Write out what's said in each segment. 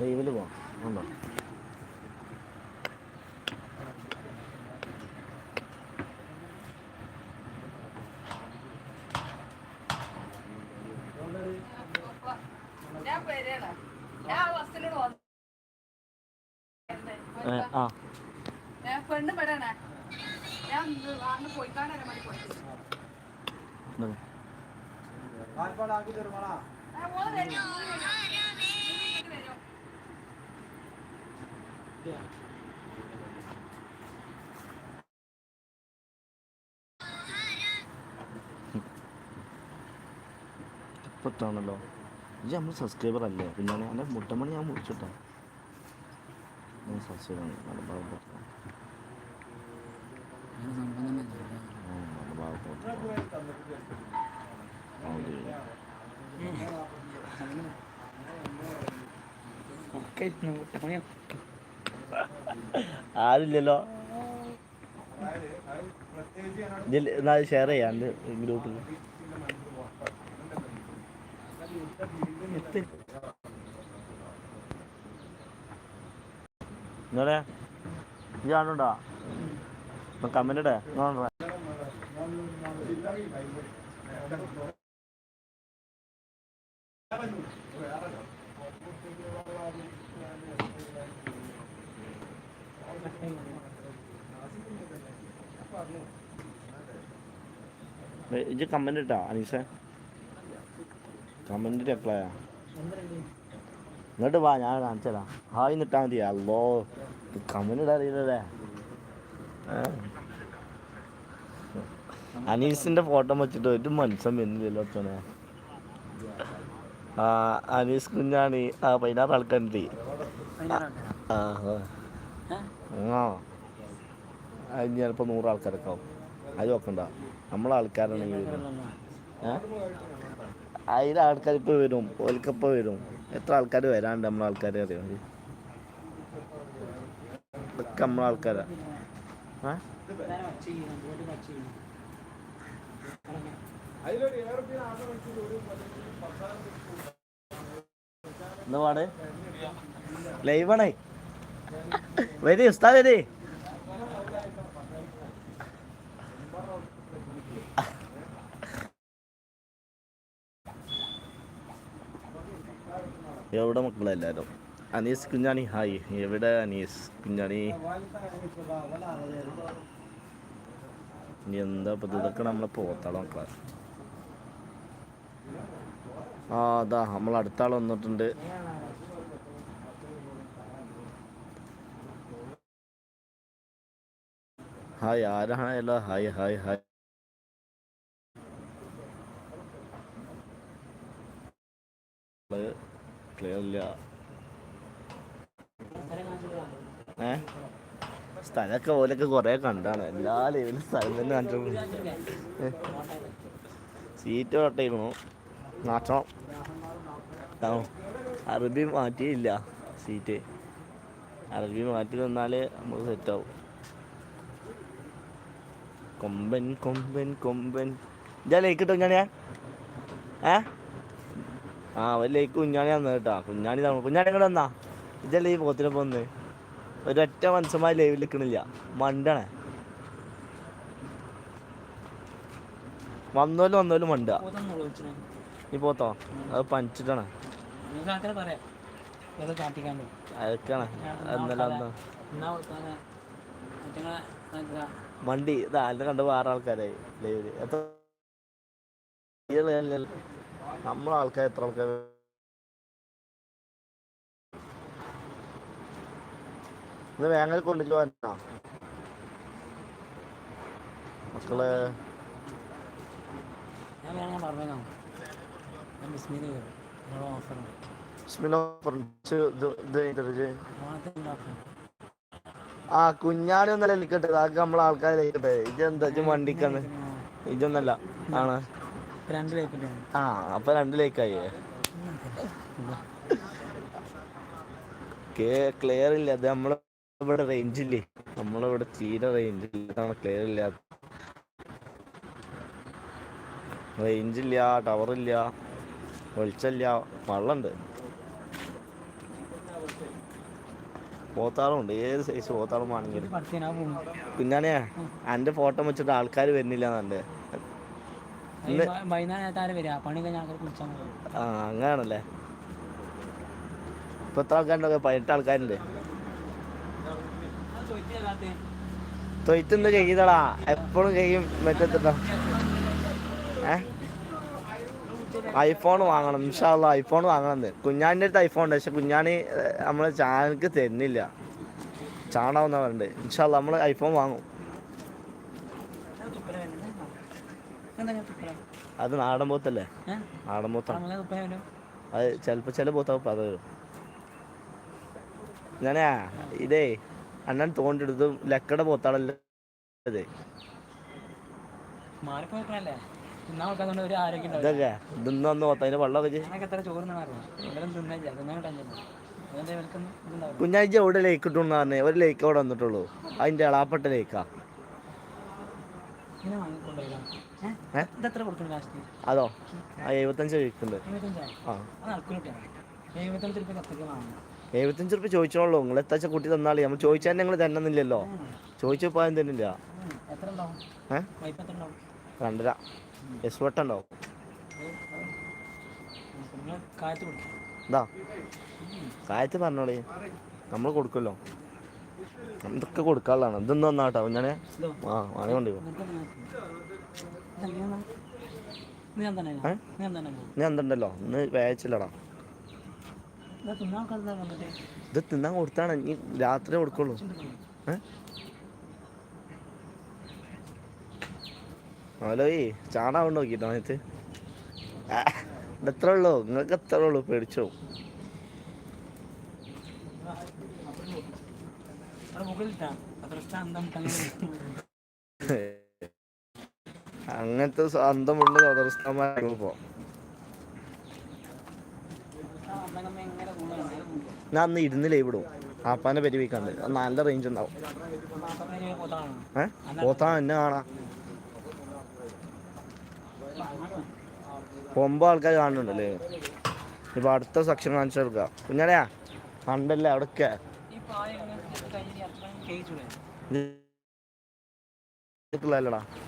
ലൈവിൽ പോവാം. ഉണ്ടോ ഞാൻ വരികയാണ്. ഞാൻ ആ ബസ്സിനോട് വന്നു. ഏ, ആ ഞാൻ പെണ്ണ് പെടണേ ഞാൻ അന്ന് പോയിക്കാണേ മതി പോയി ഇതാ. ആ, ഓൾ വരും, ഓൾ വരും. ഇങ്ങോട്ട് വരും. ഇപ്പത്താണല്ലോ. ഇത് നമ്മൾ സബ്സ്ക്രൈബർ അല്ലേ? പിന്നെ എന്റെ മുട്ടമണി ഞാൻ മുറിച്ചിട്ടോ. ഞാൻ സബ്സ്ക്രൈബർ ആണ്. നല്ല ആരില്ലല്ലോ? എന്നാൽ ഷെയർ ചെയ്യാം ഗ്രൂപ്പിൽ ഇന്നലെ ഇത് കാണുന്നുണ്ടോ കമന്റ് ഇടേ. ഇത് കമന്റ് ഇട്ടാ അനീസേ കമന്റ് റിപ്ലൈയാ എന്നിട്ട് വാ ഞാൻ കാണിച്ചതാ ഹായ് നിട്ടാ മതി. അല്ലോ കമന്റ് ഇടാൻ അറിയില്ലല്ലേ? ഏ. അനീസിന്റെ ഫോട്ടോ വെച്ചിട്ട് ഒരു മനുഷ്യൻ വരുന്നില്ലല്ലോ അച്ഛനെ അനീസ് കുഞ്ഞാണി. ആ പതിനാറ് ആൾക്കാരുണ്ട്. ആ ആ. ചിലപ്പോൾ നൂറ് ആൾക്കാരൊക്കെ ആവും. അത് നോക്കണ്ട. നമ്മളെ ആൾക്കാരാണെങ്കിൽ വരും ഏ? ആയിരം ആൾക്കാർ ഇപ്പോൾ വരും ഓൽക്കപ്പോൾ വരും. എത്ര ആൾക്കാർ വരാണ്ട് നമ്മളെ ആൾക്കാരെ അറിയാം? ഇതൊക്കെ നമ്മളെ ആൾക്കാരാ എന്താ പാട്? ലൈവാണേ. വരി ഉസ്താദ് വരി. എവിടെ മക്കളെല്ലാരും അനീസ് കുഞ്ഞാണി ഹായ്. എവിടെ അനീസ് കുഞ്ഞാണി? എന്താ ഇപ്പൊ ഇതൊക്കെ നമ്മളെ പോത്താളെ മക്കളെ. ആ അതാ നമ്മൾ അടുത്ത വന്നിട്ടുണ്ട്. ഹായ് ആരാണ് ആരാണല്ലോ ഹായ് ഹായ് ഹായ്. ക്ലിയർ ഇല്ല ഏ? സ്ഥലമൊക്കെ ഓലൊക്കെ കുറേ കണ്ടാണ്. എല്ലാ ലെവലും സ്ഥലം തന്നെ കണ്ടു സീറ്റ് തൊട്ടേക്കണു നാട്ടണം അറബി മാറ്റിയില്ല സീറ്റ്. അറബി മാറ്റി തന്നാൽ നമുക്ക് സെറ്റാവും കൊമ്പൻ കൊമ്പൻ കൊമ്പൻ. ഇതാ ലേക്ക് ഞാൻ ഏ? ആ ലേക്ക് കുഞ്ഞാണി വന്നു കേട്ടാ. കുഞ്ഞാണി കുഞ്ഞാണി ഇങ്ങോട്ട് വന്നാ? ഇതല്ലേ ഈ പോത്തിനൊപ്പം വന്ന് ഒരൊറ്റ മനുഷ്യന്മാർ ലൈവിൽ നിൽക്കണില്ല മണ്ടണേ. വന്നോലും വന്നോലും മണ്ട. നീ പോത്തോ? അത് പനിച്ചിട്ടാണ്. അതൊക്കെയാണ്. വണ്ടി ഇത് ആരുടെ കണ്ട് വേറെ ആൾക്കാരായി. ലൈവിൽ എത്ര നമ്മളെ ആൾക്കാർ എത്ര ആൾക്കാർ ഇന്ന് വേങ്ങൽ കൊണ്ടിട്ട് വന്നാ മക്കൾ. ആ കുഞ്ഞാടി ഒന്നല്ല എനിക്കട്ടെ അതൊക്കെ നമ്മളെ ആൾക്കാരെ ഇതെന്താ വണ്ടിക്കാന്ന് ഇതൊന്നല്ല. ആണ്. രണ്ട് ലൈക്കിന്റെ ആ അപ്പൊ രണ്ടിലേക്കായി കേ ക്ലിയർ ഇല്ല. അത് നമ്മളെ ഇവിടെ റേഞ്ച് ഇല്ലേ? നമ്മളിവിടെ തീരെ റേഞ്ച് ഇല്ല. ക്ലിയർ ഇല്ല. റേഞ്ചില്ല ഇല്ല വെളിച്ചമില്ല വെള്ളമുണ്ട് പോത്താളുണ്ട് ഏത് സൈസ് പോത്താളും വേണമെങ്കിലും. പഠിത്തനാ എന്റെ എന്റെ ഫോട്ടോ വെച്ചിട്ട് ആൾക്കാർ വരുന്നില്ല എന്നെ ആ ഇപ്പൊ എത്ര ആൾക്കാരുണ്ടോ പതിനെട്ട് ആൾക്കാരുണ്ട്. തൊയ്ത്തുണ്ട് ചെയ്തടാ. എപ്പോഴും കഴിയും മറ്റെത്തിട്ടോ ഏ? ഐഫോൺ വാങ്ങണം. ഇൻഷാല്ല ഐഫോൺ വാങ്ങണം കുഞ്ഞാന്റെ അടുത്ത് ഐഫോൺ ഉണ്ട്. പക്ഷെ കുഞ്ഞാണി നമ്മളെ ചാനൽക്ക് തരുന്നില്ല. ചാണാവുന്ന പറഞ്ഞിട്ട് ഇൻഷാല്ല നമ്മൾ ഐഫോൺ വാങ്ങും. അത് നാടൻ പോത്തല്ലേ? നാടൻ പോത്താണ് അത് ചിലപ്പോ ചില പോത്താവും അത്. ഞാനാ ഇതേ അണ്ണൻ തോണ്ടെടുത്തും ലക്കട പോത്താണല്ലോ ഇതൊക്കെ വന്ന് വെള്ളമൊക്കെ കുഞ്ഞാഴ്ച എവിടെ ലേക്ക് ഇട്ടുണ്ടെന്ന് പറഞ്ഞേ? ഒരു ലേക്ക് അവിടെ വന്നിട്ടുള്ളൂ. അതിന്റെ അളാപ്പെട്ട ലേക്കാ അതോ? ആ എഴുപത്തഞ്ച് ചോദിക്കുന്നുണ്ട്. എഴുപത്തഞ്ച് റുപ്യ ചോദിച്ചോളൂ. നിങ്ങൾ എത്താച്ച കുട്ടി തന്നാളി? നമ്മൾ ചോദിച്ചാൽ നിങ്ങൾ തന്നില്ലല്ലോ ചോദിച്ചു പോയാൽ തന്നില്ല രണ്ടര. എസ് വട്ടുണ്ടാവും കൊടുക്കും. എന്താ കായത്ത് പറഞ്ഞോളി. നമ്മൾ കൊടുക്കല്ലോ ഇതൊക്കെ കൊടുക്കാനുള്ളതാണ്. ഇതൊന്നും വന്നാട്ടോ ഞാൻ ഇതോ? ആ വാങ്ങിക്കൊണ്ടിരിക്കും ഞാൻ എന്തുണ്ടല്ലോ ഇന്ന് വേച്ചില്ലടാ ഇതാ തിന്നാൻ കൊടുത്താണ് ഇനി രാത്രി കൊടുക്കുള്ളൂ ഹലോയ് ഹലോ ഈ ചാണാവുണ്ട് നോക്കിട്ടോ അതിനകത്ത് ആ, ഇത് എത്ര ഉള്ളൂ നിങ്ങൾക്ക് എത്ര ഉള്ളൂ പേടിച്ചോ അവിടെ അങ്ങനത്തെ അന്തമുള്ള എങ്ങനെ കൂടുതലാണ് ഞാൻ അന്ന് ഇരുന്ന് ലൈവ് ഇടും. ആപ്പാനെ പരിവിക്കാണ്ട് നല്ല റേഞ്ച് ഉണ്ടാവും. ഏ? എന്നെ കാണാ. ഒമ്പത് ആൾക്കാർ കാണുന്നുണ്ടല്ലേ? ഇപ്പൊ അടുത്ത സെക്ഷൻ കാണിച്ചു കൊടുക്കുക കുഞ്ഞാലയാ കണ്ടല്ലേ അവിടൊക്കെ?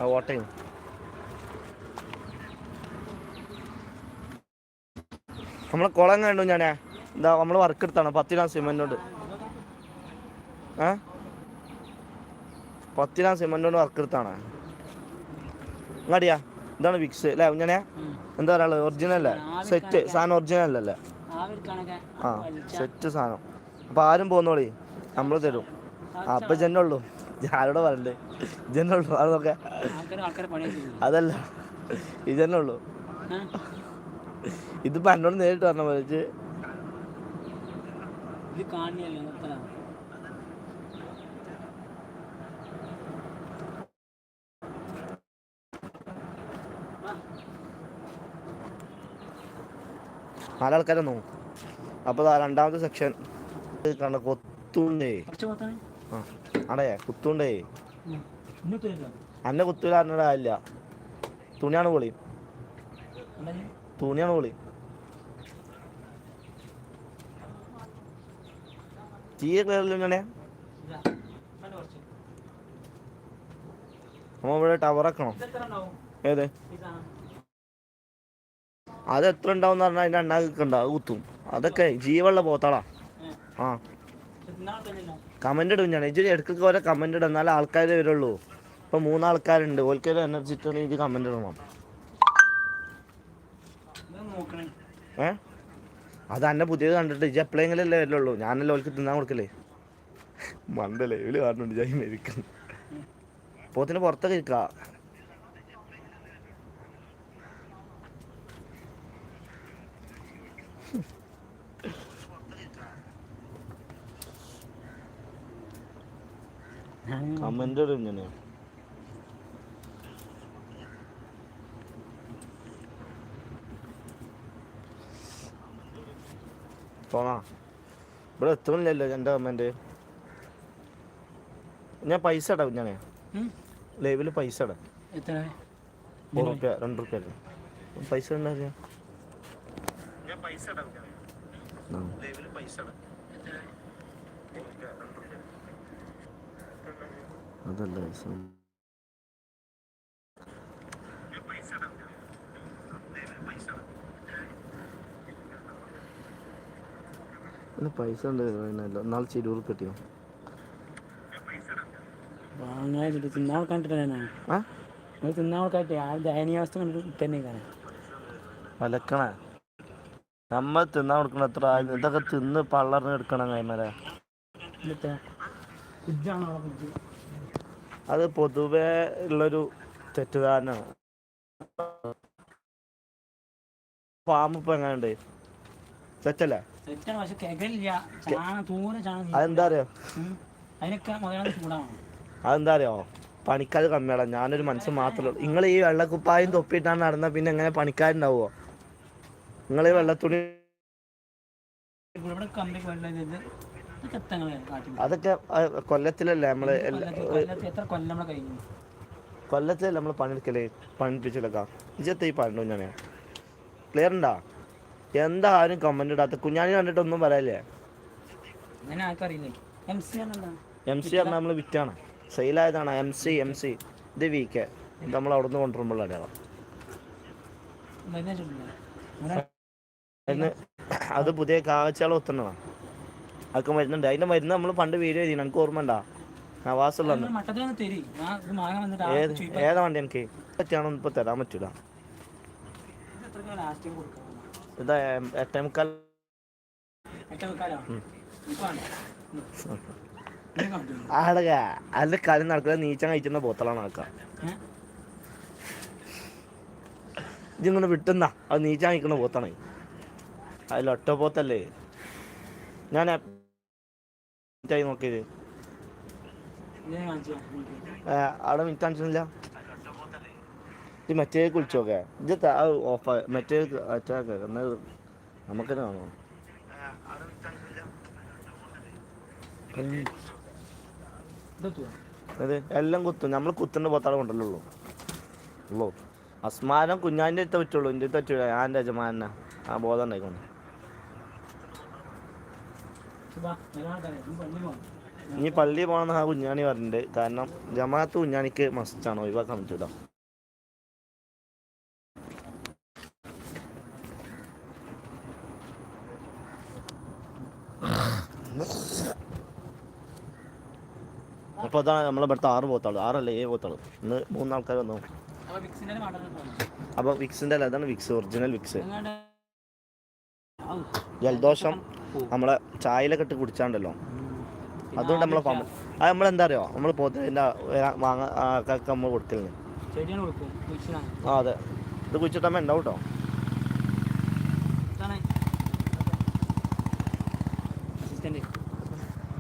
ആ ഓട്ടയും നമ്മളെ കുളം കണ്ടു ഞാനേ. എന്താ നമ്മൾ വർക്ക് എടുത്താണ്. പത്തിനാം സിമെന്റോണ്ട് ഏ? പത്തിനാം സിമെന്റോണ്ട് വർക്ക് എടുത്താണ്. ഇങ്ങടിയാ. ഇതാണ് വിക്സ് അല്ലേ ഞാനേ എന്താ പറയാ ഒറിജിനൽ അല്ലേ? സെറ്റ് സാധനം ഒറിജിനൽ അല്ലേ? ആ സെറ്റ് സാധനം. അപ്പൊ ആരും പോന്നോളി. നമ്മൾ തരും. അപ്പൊ ജനുള്ളൂ ആരോടെ പറയണ്ടേ. ജനുള്ളൂ അതൊക്കെ അതല്ല. ഇതന്നെ ഉള്ളൂ. ഇതിപ്പോ എന്നോട് നേരിട്ട് പറഞ്ഞ പോലെ ഇത് കാണിയല്ലോ നിർത്തലാണ് നാലാൾക്കാരെ നോക്കും. അപ്പൊ രണ്ടാമത്തെ സെക്ഷൻ കണ്ട കൊത്തുണ്ടേ. ആ അടേ കുത്തുണ്ടേ. അന്നെ കുത്തൂല ഇല്ല തുണിയാണ് പൊളി. തുണിയാണ് പൊളി. തീരെ കയറില്ല ഇങ്ങനെ ഇതാ വേണ്ട കുറച്ച് നമ്മ ഇവിടെ ടവർ ആക്കണോ ഏത്? അത് എത്ര ഉണ്ടാവും പറഞ്ഞാൽ അതിന്റെ അണ്ണാക്കൊക്കെ ഉണ്ടാവും കുത്തും. അതൊക്കെ ജീവുള്ള പോത്താളാ. ആ. കമന്റ് ഇടും ഞാൻ. ഇജ്ജ് ഇടയ്ക്കൊക്കെ ഓരോ കമന്റ് ഇടും. എന്നാലേ ആൾക്കാർ വരുള്ളൂ. ഇപ്പൊ മൂന്നാൾക്കാരുണ്ട്. ഓൽക്കൊരു എനർജി ഇട്ടാണ് ഇത് കമന്റ് ഇടണം. ഏഹ് അത് അന്നെ പുതിയത് കണ്ടിട്ട് ഇജ്ജ് എപ്പോഴെങ്കിലല്ലേ വരുള്ളൂ ഞാനല്ലേ ഓൽക്ക് തിന്നാൻ കൊടുക്കല്ലേ മണ്ടല്ലേ ഇവർ കാണുന്നുണ്ട് ജൈ മരിക്കുന്നു പോത്തിന് പുറത്തൊക്കെ ഇരിക്ക. കമന്റ് ഇടും ഞാൻ പോണാ ഇവിടെ എത്തുന്നില്ലല്ലോ എന്റെ കമന്റ് ഞാൻ പൈസ ഇടാം ഞാനേ? ലൈവിൽ പൈസ ഇടാം. ഒരു റുപ്യ രണ്ട് റുപ്യ പൈസ ഉണ്ടായിരുന്നു അതല്ല പൈസ ഇല്ല, പൈസ. ഉണ്ട് അതിനല്ല നാളെ ചിരൂർ കിട്ടിയോ? വാങ്ങാതിട്ട് തിന്നാൻ കണ്ടിട്ട് തന്നെ. ആ? കണ്ടിട്ട് ആ ദയനീയാവസ്ഥ കണ്ടിട്ട് തന്നെ കാണാൻ അലക്കണേ. നമ്മൾ തിന്നാൻ കൊടുക്കണ എത്ര ഇതൊക്കെ തിന്ന് പള്ളറിന് എടുക്കണം കൈമരെ അത് പൊതുവേ ഉള്ളൊരു തെറ്റുദ്ധാരണയാണ്. ഫാമിപ്പോ ഇപ്പൊ എങ്ങനെയുണ്ട് തെറ്റല്ലേ? തെറ്റാണ് പക്ഷെ കെകലില്ല ചാണ തൂരെ ചാണകം അതെന്താ അറിയോ? ഉം. അതിനൊക്കെ മുതലാണ് ചൂടാണ് അതെന്താ അറിയോ? പണിക്കാർ കമ്മിയാടാ. ഞാനൊരു മനസ്സ് മാത്രമേ ഉള്ളൂ. നിങ്ങൾ ഈ വെള്ളക്കുപ്പായും തൊപ്പിയിട്ടാണ് നടന്ന പിന്നെ എങ്ങനെ പണിക്കാരുണ്ടാവുമോ നിങ്ങൾ ഈ വെള്ളത്തുണി അതൊക്കെ കൊല്ലത്തിലല്ലേ നമ്മൾ കൊല്ലത്തിലല്ലേ നമ്മൾ പണിയെടുക്കൽ? പണിപ്പിച്ചെടുക്കാം ഇജത്തെ ഈ പണ്ടു ഞാൻ ക്ലിയർ ഉണ്ടാ? എന്താ ആരും കമന്റ് ഇടാത്ത കുഞ്ഞാണി കണ്ടിട്ട് ഒന്നും പറയല്ലേ? എം സി പറഞ്ഞാൽ നമ്മൾ വിറ്റാണ്. സെയിലായതാണ് എം സി എം സി ഇത് വി കെ ഇത് നമ്മൾ അവിടെ നിന്ന് കൊണ്ടുവരുമ്പോൾ അടയാളം അത് പുതിയ കാവച്ചാൾ ഒത്തണതാണ് അതൊക്കെ മരുന്നുണ്ട്. അതിന്റെ മരുന്ന് നമ്മൾ പണ്ട് വീഡിയോ ചെയ്തിന് എനിക്ക് ഓർമ്മ ഉണ്ടാ? നവാസുള്ള ഏതാ വണ്ടി എനിക്ക് പറ്റിയാണോ? ഇപ്പൊ തരാൻ പറ്റൂല. ഇത് എട്ടേ മുക്കാൽ. ആടക അതിന്റെ കളി നടക്കുന്നത് നീച്ച കഴിക്കുന്ന ബോത്തലാണ് ആക്കാം ഇതിങ്ങനെ വിട്ടുന്ന. അത് നീച്ചാൻ കഴിക്കുന്ന പോത്താണ് അതിൽ ഒറ്റ പോത്തല്ലേ ഞാൻ നോക്കിയത്. അവിടെ മിനിറ്റ് കാണിച്ചില്ല ഇത് മറ്റേ കുളിച്ചോക്കെ ഇത് ഓഫ് മറ്റേ അറ്റാക്ക് എന്നാൽ നമുക്ക് കാണോ? അത് എല്ലാം കുത്തും. നമ്മൾ കുത്തുന്ന പോത്താളെ കൊണ്ടല്ലോ ഉള്ളൂ. അസ്മാരം കുഞ്ഞാന്റെ അടുത്ത് പറ്റുള്ളൂ. എന്റെ അടുത്ത് പറ്റൂല. ഞാൻ യജമാനെ ആ ബോധം ഉണ്ടായിക്കൊണ്ട്. ഇനി പള്ളി പോകണമെന്ന് ആ കുഞ്ഞാണി പറഞ്ഞിട്ടുണ്ട്. കാരണം ജമാഅത്ത് കുഞ്ഞാണിക്ക് മസ്റ്റാണ്. ഒഴിവാക്കാൻ പറ്റൂല. അപ്പോൾ അതാണ് നമ്മളെ ഇവിടുത്തെ ആറ് പോത്താൾ ആറല്ല ഏഴ് പോത്താൾ ഇന്ന് മൂന്നാൾക്കാർ വന്നു. അപ്പോൾ വിക്സിന്റെ അല്ല അതാണ് വിക്സ് ഒറിജിനൽ വിക്സ്. ജലദോഷം നമ്മളെ ചായയിലൊക്കെ ഇട്ട് കുടിച്ചാണ്ടല്ലോ. അതുകൊണ്ട് നമ്മളെ ഫാമ അത് നമ്മളെന്താ അറിയോ? നമ്മൾ പോത്തിന്റെ വാങ്ങ ആൾക്കാർക്ക് നമ്മൾ കൊടുക്കലേ ആ അതെ. ഇത് കുഴിച്ചിട്ടമ്മ ഉണ്ടാവും കേട്ടോ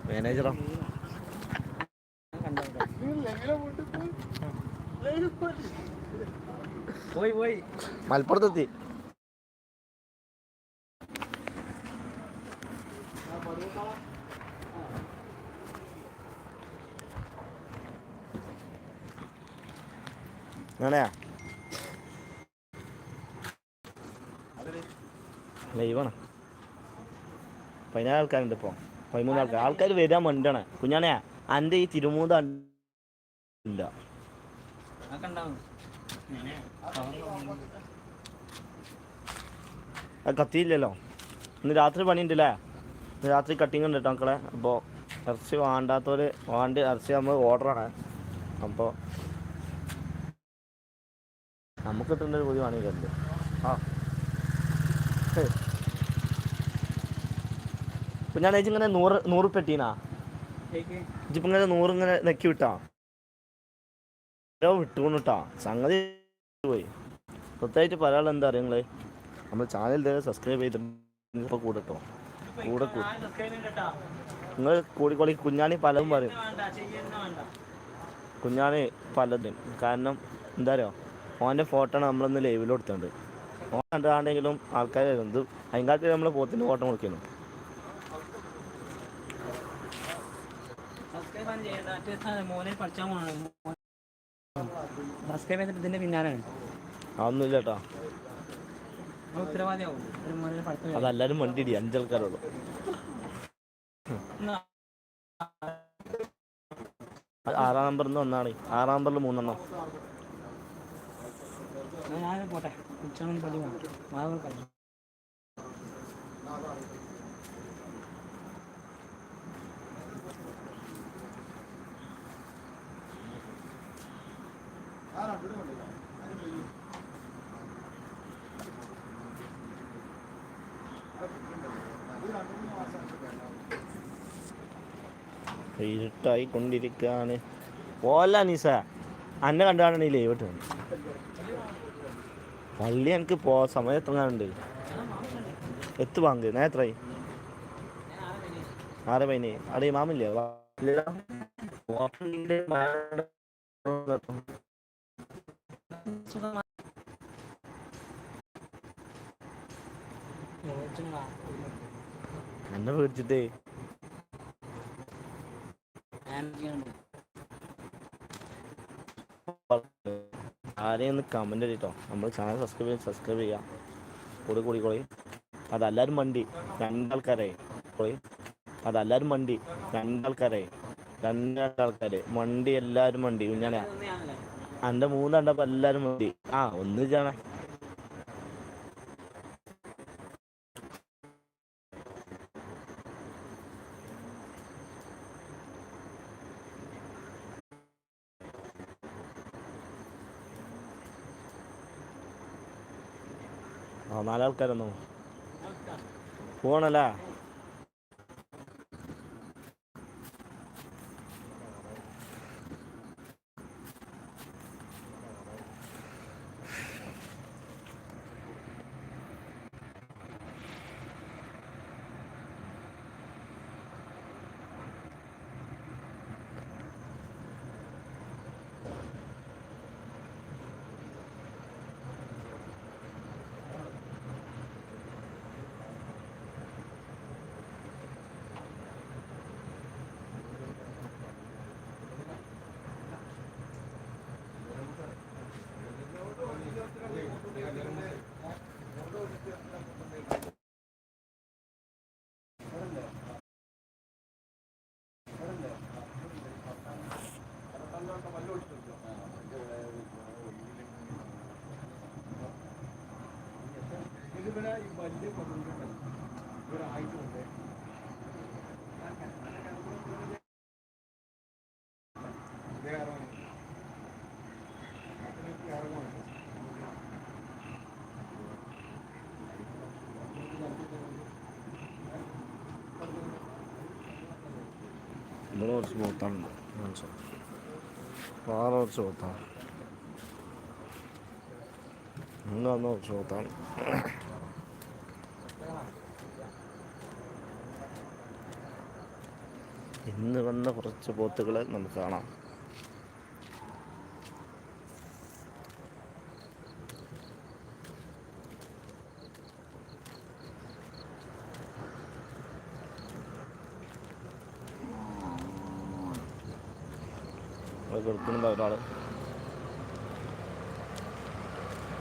മാനേജറോ? പോയി പോയി. മലപ്പുറത്തെത്തി. അങ്ങനെയാ ലൈവാണ്. പതിനാല് ആൾക്കാരുണ്ട് ഇപ്പോൾ പതിമൂന്ന് ആൾക്കാർ ആൾക്കാർ വരാൻ വേണ്ടിയാണ്. കുഞ്ഞാണേ എന്റെ ഈ തിരുമൂന്ന് ഇല്ല കത്തിയില്ലല്ലോ. ഇന്ന് രാത്രി പണിയുണ്ടല്ലേ? ഇന്ന് രാത്രി കട്ടിങ് ഉണ്ട് കേട്ടോ മക്കളെ. അപ്പോൾ ഇറച്ചി വേണ്ടാത്തവർ വേണ്ട ഇറച്ചി നമ്മൾ ഓർഡറാണ് അപ്പോൾ നമുക്ക് കിട്ടുന്ന ഒരു പുതിയ പണിയുണ്ട് ആ. ഇപ്പം ഞാൻ ചേച്ചി ഇങ്ങനെ നൂറ് നൂറ് പെട്ടീനാ ഇങ്ങനെ നൂറ് ഇങ്ങനെ നെക്കി വിട്ടാ? വിട്ടുകൊണ്ടിട്ടാ സംഗതി പോയി. പ്രത്യേകിച്ച് പറയാനുള്ള എന്താ അറിയാം നിങ്ങൾ? നമ്മൾ ചാനൽ സബ്സ്ക്രൈബ് ചെയ്തിട്ട് കൂടെ കേട്ടോ കൂടെ നിങ്ങൾ കൂടിക്കോളി കുഞ്ഞാണി പലതും പറയും. കുഞ്ഞാണി പലതും. കാരണം എന്താ അറിയോ? ഓന്റെ ഫോട്ടോ നമ്മളൊന്ന് ലൈവിൽ കൊടുത്തിട്ടുണ്ട് ഓൻ കണ്ടാണ്ടെങ്കിലും ആൾക്കാർ എന്ത് അതിന്റെ നമ്മൾ പോത്തിന്റെ ഫോട്ടോ കൊടുക്കുന്നു മോനെ പഠിച്ചാൽ സബ്സ്ക്രൈബ് ചെയ്തിട്ട് ഇതിന്റെ പിന്നാലെയാണ് അതൊന്നുമില്ല കേട്ടോ ഉത്തരവാദിയാവും. അതെല്ലാരും വണ്ടി ഇടി അഞ്ചാൾക്കാരുള്ളൂ ആറാം നമ്പറിൽ നിന്ന് ഒന്നാണ് ആറാം നമ്പറിൽ മൂന്നെണ്ണം. ഞാൻ പോട്ടെ. പള്ളി വേണം ഇരുട്ടായി കൊണ്ടിരിക്കാണ് പോല നിസ അന്നെ കണ്ടാണ് ലീവ് ഇട്ടത്. പള്ളി എനിക്ക് പോ സമയം എത്രങ്ങാനുണ്ട്? എത്ത് ബാങ്ക് നേത്രായി ആറ് പതിനെ അവിടെ മാമില്ലേ? എന്നെ പേടിച്ചിട്ടേ. ആരെയും ഒന്ന് കമന്റ് ചെയ്തിട്ടോ? നമ്മൾ ചാനൽ സബ്സ്ക്രൈബ് ചെയ്യാൻ സബ്സ്ക്രൈബ് ചെയ്യാം. കൂടി കൂടിക്കോളി അതല്ലാരും വണ്ടി രണ്ടാൾക്കാരെ. കോളി അതല്ലാരും വണ്ടി രണ്ടാൾക്കാരെ. രണ്ടാൾക്കാര്. വണ്ടി എല്ലാരും വണ്ടി കുഞ്ഞാനെ എന്റെ മൂന്നാണ്ടപ്പോ എല്ലാരും വണ്ടി ആ ഒന്ന് ചാണ ആ നാലാൾക്കാരൊന്നോ പോണല്ലേ? ഇവിടെ കുറച്ച് പോത്താനുണ്ട് മനസ്സിലാവും വേറെ കുറച്ച് പോത്താണ്. ഇന്ന് വന്ന കുറച്ച് പോത്താണ്. ഇന്ന് വന്ന കുറച്ച് പോത്തുകളെ നമുക്ക് കാണാം. കിടക്കുന്നുണ്ട് ഒരാൾ